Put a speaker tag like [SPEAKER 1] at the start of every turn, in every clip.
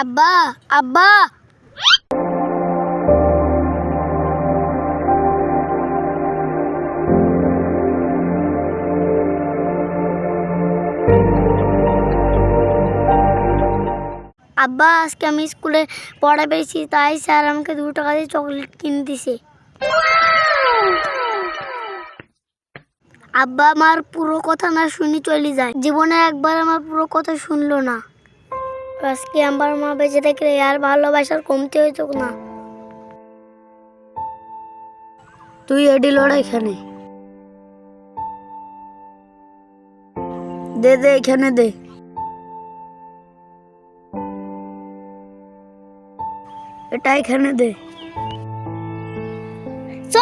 [SPEAKER 1] আব্বা আব্বা আব্বা আজকে আমি স্কুলে পড়া পেয়েছি তাই স্যার আমাকে দু টাকা দিয়ে চকলেট কিনে দিছে আব্বা আমার পুরো কথা না শুনি চলে যায় জীবনে একবার আমার পুরো কথা শুনলো না আজকে আমার মা বেঁচে থাকলে আর ভালোবাসার কমতে হইতো না
[SPEAKER 2] তুই এডি লড়াই এখানে দে দে এখানে দে এটা এখানে দে
[SPEAKER 1] চ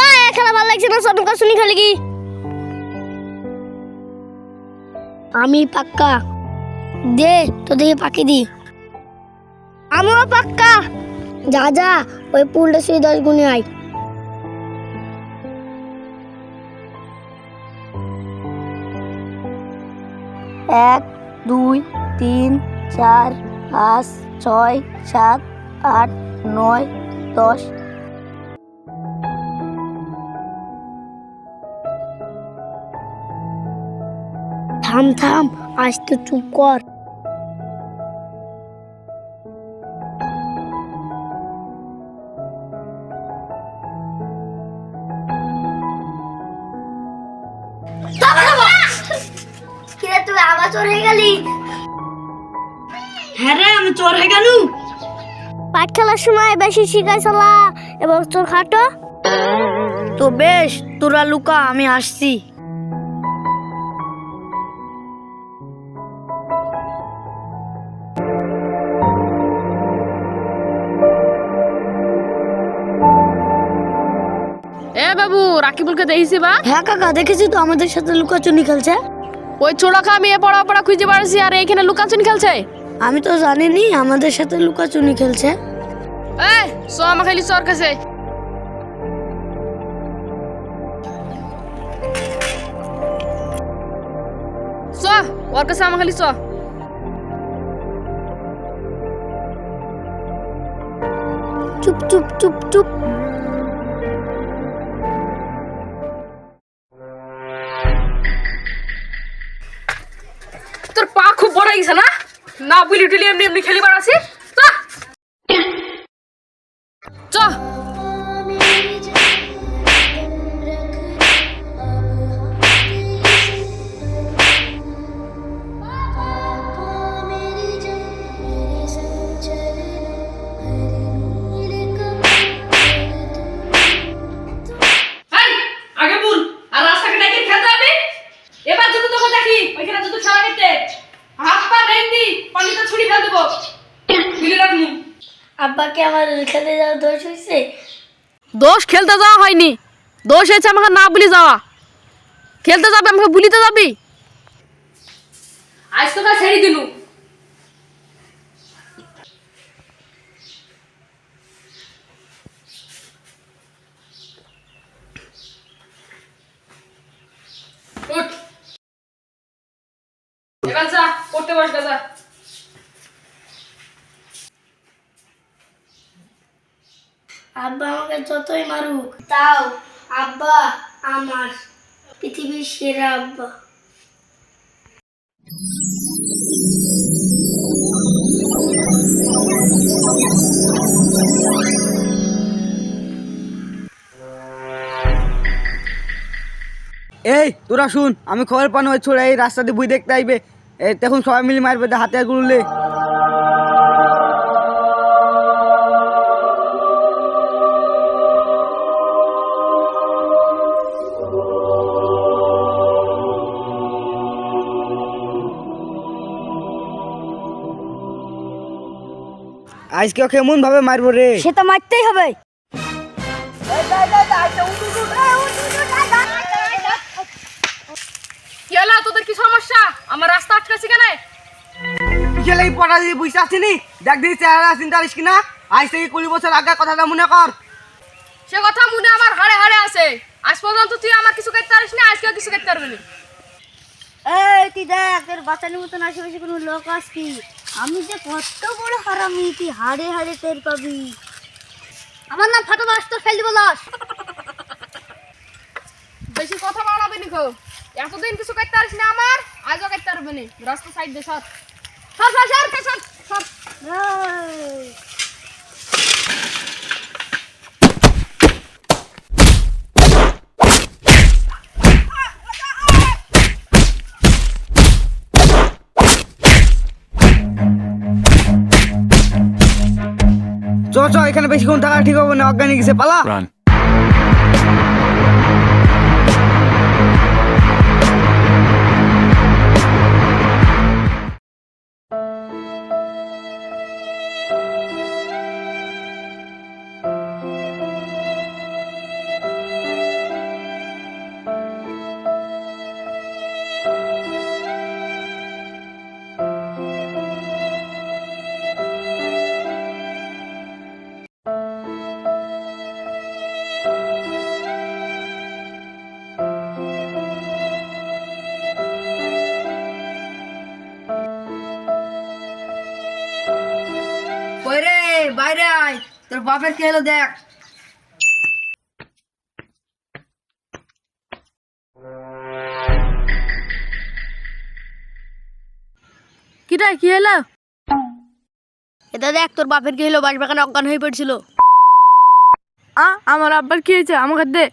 [SPEAKER 1] ভালো লাগছে না সবন শুনি খালি কি
[SPEAKER 2] আমি পাক্কা দে তো পাকি পাখি দিই
[SPEAKER 1] আমরা পাক্কা যা যা ওই পুলটা শুয়ে দশ গুণে আয় এক দুই তিন চার পাঁচ ছয় সাত আট নয় দশ থাম থাম আজ তো চুপ কর আবার চোর হয়ে গেলি
[SPEAKER 2] হ্যাঁ রে আমি চোর হয়ে গেলু
[SPEAKER 1] পাট খেলার সময় বেশি শিখাই চালা এবং চোর খাটো
[SPEAKER 2] তো বেশ তোরা লুকা আমি আসছি এ
[SPEAKER 3] বাবু রাকিবুলকে দেখেছি বা
[SPEAKER 1] হ্যাঁ কাকা দেখেছি তো আমাদের সাথে লুকাচুনি খেলছে
[SPEAKER 3] ওই চোরাখা মেয়ে পড়া পড়া খুঁজে বেড়াচ্ছি আর এখানে লুকাচুনি খেলছে
[SPEAKER 1] আমি তো জানিনি আমাদের সাথে লুকাচুনি খেলছে
[SPEAKER 3] এই সো আমার খালি সর কাছে চ ওর কাছে আমার খালি চ
[SPEAKER 1] চুপ চুপ চুপ
[SPEAKER 3] হয়ে না না বুলি টুলি এমনি এমনি খেলিবার আছিস দোষ খেলতে যাওয়া হয়নি দোষ হয়েছে আমাকে না বলি যাওয়া খেলতে যাবে আমাকে বলিতে যাবি আজ তোকে ছেড়ে দিলু করতে বস যা
[SPEAKER 1] আব্বা আমাকে যতই মারুক তাও আব্বা আমার পৃথিবীর সেরা আব্বা
[SPEAKER 4] এই তোরা শুন আমি খবর পানো ছোড়া এই রাস্তাতে বই দেখতে আইবে এই দেখুন সবাই মিলে মারবে হাতে গুললে আজকে ওকে এমন ভাবে মারবো রে সে
[SPEAKER 1] তো মারতেই হবে
[SPEAKER 3] কেলা তোদের কি সমস্যা আমার রাস্তা আটকাছি কেন
[SPEAKER 4] গেলে এই পটা দিয়ে বুঝতে আসিনি দেখ দিই চেহারা চিন্তা কিনা আজ থেকে কুড়ি বছর আগে কথাটা মনে কর
[SPEAKER 3] সে কথা মনে আমার হাড়ে হাড়ে আছে আজ পর্যন্ত তুই আমার কিছু করতে পারিস না আজকেও কিছু করতে পারবি না
[SPEAKER 1] এই তুই দেখ তোর বাঁচানোর মতন আশেপাশে কোনো লোক আসবি আমি যে কত বড় হারামি তুই হাড়ে হাড়ে টের পাবি আমার নাম ফাটো বাস তোর ফেল দিব লাশ
[SPEAKER 3] বেশি কথা বাড়াবে এত এতদিন কিছু করতে পারিস না আমার আজও করতে পারবে না রাস্তা সাইড দে সর সর সর সর সর সর
[SPEAKER 4] এখানে বেশিক্ষণ থাকা ঠিক হবে না অর্গানিক গেছে পালা
[SPEAKER 2] তোর বাপের কে এলো দেখ
[SPEAKER 1] কিটা কি হলো এটা দেখ তোর বাপের কি হলো বাসবাগানে অজ্ঞান হয়ে পড়ছিল আ আমার আব্বার কি হয়েছে আমাকে দে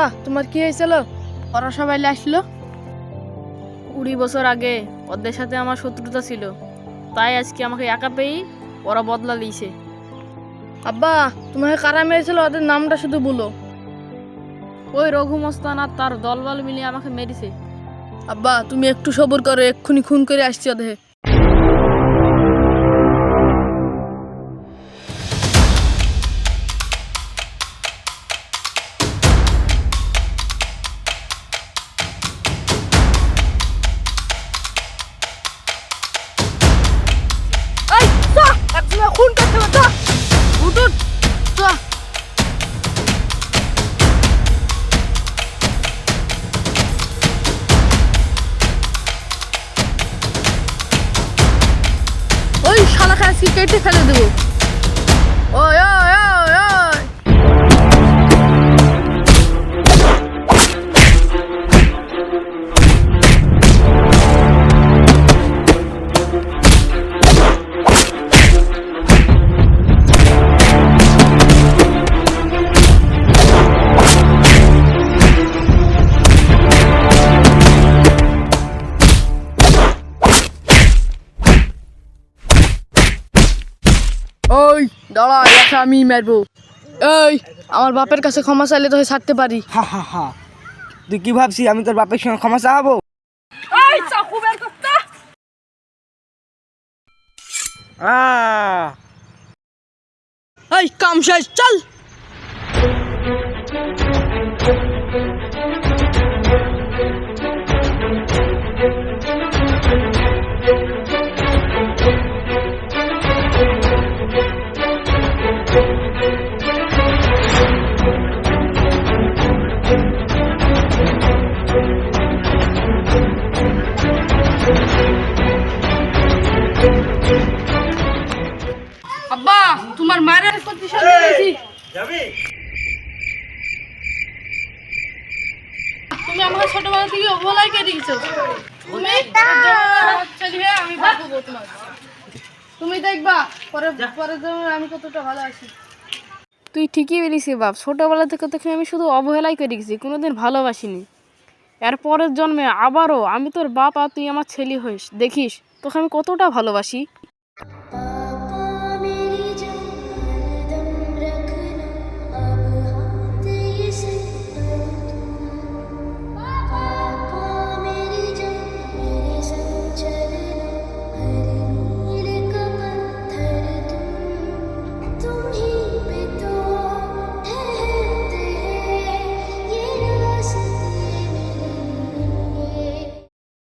[SPEAKER 2] বাবা তোমার কি হয়েছিল
[SPEAKER 1] ওরা সবাই আসলো কুড়ি বছর আগে ওদের সাথে আমার শত্রুতা ছিল তাই আজকে আমাকে একা পেয়েই ওরা বদলা দিয়েছে
[SPEAKER 2] আব্বা তোমাকে কারা মেরেছিল ওদের নামটা শুধু বলো
[SPEAKER 1] ওই রঘু মস্তান আর তার দলবল মিলিয়ে আমাকে মেরেছে
[SPEAKER 2] আব্বা তুমি একটু সবর করো এক্ষুনি খুন করে আসছি ওদের
[SPEAKER 1] ಕೆಟ್ಟ ಕಳೆದವು
[SPEAKER 2] ওই দাঁড়া একটা আমি মারবো
[SPEAKER 1] এই আমার বাপের কাছে ক্ষমা চাইলে তো ছাড়তে পারি
[SPEAKER 4] হা হা হা তুই কি ভাবছি আমি তোর বাপের সঙ্গে ক্ষমা চাহাবো
[SPEAKER 1] এই কাম শেষ চল
[SPEAKER 2] তুমি ওভোলাই কে দিয়েছো তুমি আমি তুমি দেখবা পরে পরে আমি কতটা ভালো আছি
[SPEAKER 1] তুই ঠিকই বেরিয়েছিস বাপ ছোটোবেলা থেকে তোকে আমি শুধু অবহেলাই করে কোনো কোনোদিন ভালোবাসিনি এর পরের জন্মে আবারও আমি তোর বাপ আর তুই আমার ছেলে হইস দেখিস তোকে আমি কতটা ভালোবাসি